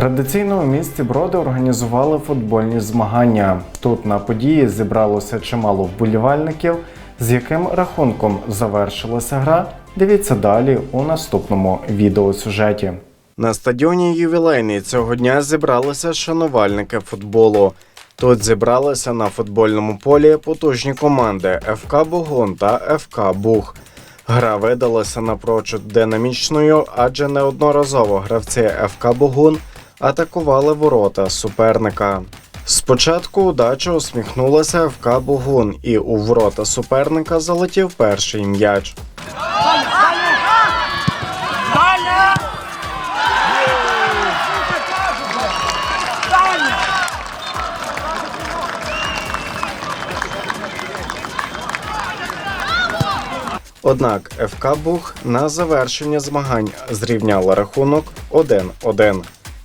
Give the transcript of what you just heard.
Традиційно у місті Броди організували футбольні змагання. Тут на події зібралося чимало вболівальників, з яким рахунком завершилася гра. Дивіться далі у наступному відеосюжеті. На стадіоні ювілейний цього дня зібралися шанувальники футболу. Тут зібралися на футбольному полі потужні команди ФК Бугун та ФК Буг. Гра видалася напрочуд динамічною, адже неодноразово гравці ФК Бугун атакували ворота суперника. Спочатку удача усміхнулася ФК Бугун, і у ворота суперника залетів перший м'яч. Однак ФК Буг на завершення змагань зрівняла рахунок 1-1.